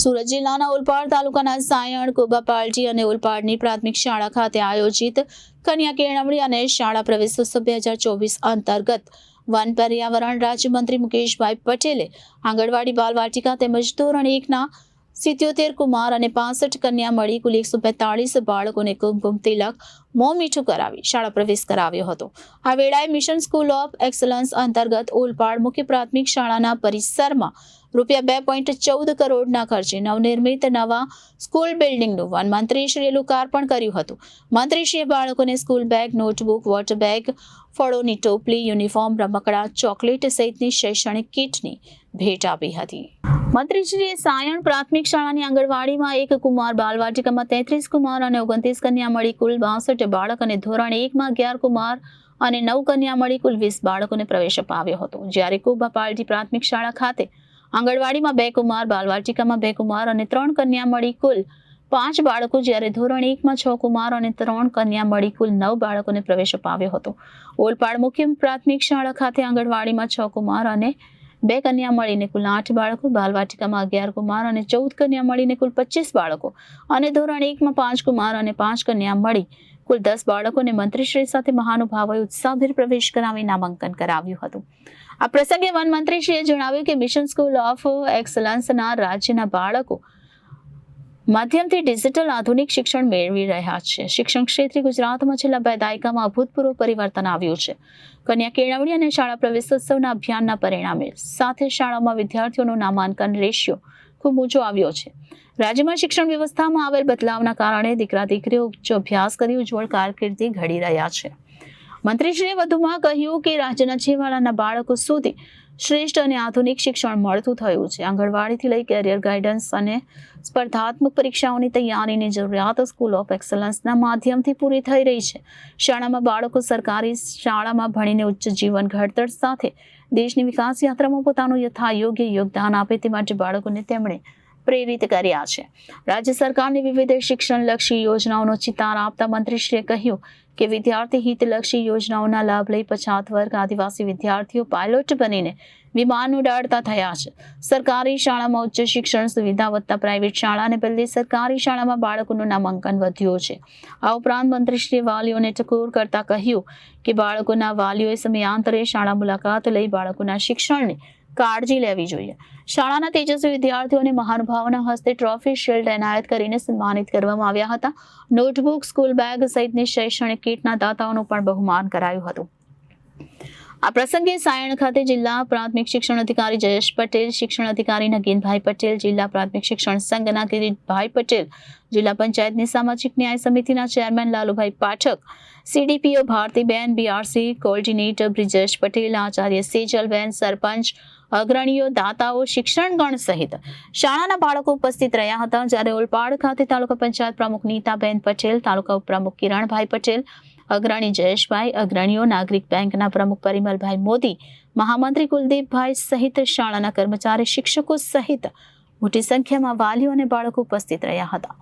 સુરત જિલ્લાના ઓલપાડ તાલુકાના સાયણ, કોબાપાલજી અને ઓલપાડની પ્રાથમિક શાળા ખાતે આયોજિત કન્યા કેળવણી અને શાળા પ્રવેશોત્સવ બે હજાર ચોવીસ અંતર્ગત વન પર્યાવરણ રાજ્યમંત્રી મુકેશભાઈ પટેલે આંગણવાડી બાલવાટિકા તેમજ ધોરણ એકના સિત્યોતેર કુમાર અને પાસઠ કન્યા મળી કુલ એકસો બેતાળીસ બાળકોને કુમકુમ તિલક, મોં મીઠું કરાવી શાળા પ્રવેશ કરાવ્યો હતો. આ વેળાએ મિશન સ્કૂલ ઓફ એક્સલન્સ અંતર્ગત ઓલપાડ મુખ્ય પ્રાથમિક શાળાના પરિસરમાં રૂપિયા બે પોઈન્ટ ચૌદ કરોડના ખર્ચે નવનિર્મિત નવા સ્કૂલ બિલ્ડિંગનું વન મંત્રીશ્રીએ લોકાર્પણ કર્યું હતું. મંત્રીશ્રીએ બાળકોને school bag, notebook water bag, ફળોની ટોપલી, યુનિફોર્મ, રમકડા, ચોકલેટ સહિતની શૈક્ષણિક કીટની ભેટ આપી હતી. મંત્રીશ્રીએ સાયણ પ્રાથમિક શાળાની આંગણવાડીમાં એક કુમાર બાલવાટિકામાં તેત્રીસ કુમાર અને ઓગણત્રીસ કન્યા મળી કુલ બાસઠ બાળક અને ધોરણ એકમાં અગિયાર કુમાર અને નવ કન્યા મળી કુલ વીસ બાળકોને પ્રવેશ અપાવ્યો હતો. જ્યારે કુબા પાલટી પ્રાથમિક શાળા ખાતે આંગણવાડીમાં બે કુમાર, બાલવાટિકામાં બે કુમાર અને ત્રણ કન્યા મળી કુલ પાંચ બાળકો, જ્યારે ધોરણ એકમાં છ કુમાર અને ત્રણ કન્યા મળી કુલ નવ બાળકોને પ્રવેશ અપાવ્યો હતો. ઓલપાડ મુખ્ય પ્રાથમિક શાળા ખાતે આંગણવાડીમાં છ કુમાર અને બે કન્યા મળીને કુલ આઠ બાળકો બાલવાટિકામાં અગિયાર કુમાર અને ચૌદ કન્યા મળીને કુલ પચીસ બાળકો. અને ધોરણ એકમાં પાંચ કુમાર અને પાંચ કન્યા મળી. કુલ દસ બાળકોને મંત્રીશ્રી સાથે મહાનુભાવોએ ઉત્સાહભેર પ્રવેશ કરાવી નામાંકન કરાવ્યું હતું. આ પ્રસંગે વન મંત્રીશ્રીએ જણાવ્યું કે મિશન સ્કૂલ ઓફ એક્સલન્સના રાજ્યના બાળકો માધ્યમથી ડિજિટલ આધુનિક શિક્ષણ મેળવી રહ્યા છે. શિક્ષણ ક્ષેત્રે ગુજરાતમાં છેલ્લા બે દાયકામાં અભૂતપૂર્વ પરિવર્તન આવ્યું છે. કન્યા કેળવણી અને શાળા પ્રવેશોત્સવના અભિયાનના પરિણામે સાથે શાળામાં વિદ્યાર્થીઓનું નામાંકન રેશિયો ખૂબ ઊંચો આવ્યો છે. રાજ્યમાં શિક્ષણ વ્યવસ્થામાં આવેલ બદલાવના કારણે દીકરા દીકરીઓ ઉચ્ચ અભ્યાસ કરી ઉજ્જવળ કારકિર્દી ઘડી રહ્યા છે. મંત્રીશ્રીએ વધુમાં કહ્યું કે રાજ્યના છેવાડાના બાળકો સુધી શ્રેષ્ઠ અને આધુનિક શિક્ષણ મળતું થયું છે. આંગણવાડીથી લઈ કેરિયર ગાઈડન્સ અને સ્પર્ધાત્મક પરીક્ષાઓની તૈયારીની જરૂરિયાત સ્કૂલ ઓફ એક્સલન્સના માધ્યમથી પૂરી થઈ રહી છે. શાળામાં બાળકો સરકારી શાળામાં ભણીને ઉચ્ચ જીવન ઘડતર સાથે દેશની વિકાસ યાત્રામાં પોતાનું યથાયોગ્ય યોગદાન આપે તે માટે બાળકોને તેમણે પ્રેરિત કર્યા છે. રાજ્ય સરકારની વિવિધ શિક્ષણલક્ષી યોજનાઓનો ચિતાર આપતા મંત્રીશ્રીએ કહ્યું કે વિદ્યાર્થી હિતલક્ષી યોજનાઓના લાભ લઈ પછાત વર્ગ આદિવાસી વિદ્યાર્થીઓ પાયલોટ બનીને વિમાન ઉડાડતા થયા છે. સરકારી શાળામાં ઉચ્ચ શિક્ષણ સુવિધા વધતા પ્રાઇવેટ શાળાને બદલે સરકારી શાળામાં બાળકોનું નામાંકન વધ્યું છે. આ ઉપરાંત મંત્રીશ્રીએ વાલીઓને ટકોર કરતા કહ્યું કે બાળકોના વાલીઓએ સમયાંતરે શાળા મુલાકાત લઈ બાળકોના શિક્ષણની કાળજી લેવી જોઈએ. શાળાના તેજસ્વી વિદ્યાર્થીઓને મહાનુભાવોના હસ્તે ટ્રોફી શિલ્ડ એનાયત કરીને સન્માનિત કરવામાં આવ્યા હતા. નોટબુક, સ્કૂલ બેગ સહિતની શૈક્ષણિક કીટના દાતાઓનું પણ બહુમાન કરાયું હતું. આ પ્રસંગે સાયણ ખાતે જિલ્લા પ્રાથમિક શિક્ષણ અધિકારી જયેશ પટેલ, શિક્ષણ અધિકારી નગીનભાઈ પટેલ, જિલ્લા પ્રાથમિક શિક્ષણ સંઘના કિરીટભાઈ પટેલ, જિલ્લા પંચાયતની સામાજિક ન્યાય સમિતિના chairman Lalubhai Pathak, CDPO Bhartiben, BRC coordinator Brijesh Patel, Acharya Sejalben, સરપંચ અગ્રણીઓ, દાતાઓ, શિક્ષણગણ સહિત શાળાના બાળકો ઉપસ્થિત રહ્યા હતા. જ્યારે ઓલપાડ ખાતે તાલુકા પંચાયત પ્રમુખ નીતાબેન પટેલ, તાલુકા ઉપપ્રમુખ કિરણભાઈ પટેલ, અગ્રણી જયેશભાઈ, અગ્રણીઓ નાગરિક બેંકના પ્રમુખ પરિમલભાઈ મોદી, મહામંત્રી કુલદીપભાઈ સહિત શાળાના કર્મચારી, શિક્ષકો સહિત મોટી સંખ્યામાં વાલીઓ અને બાળકો ઉપસ્થિત રહ્યા હતા.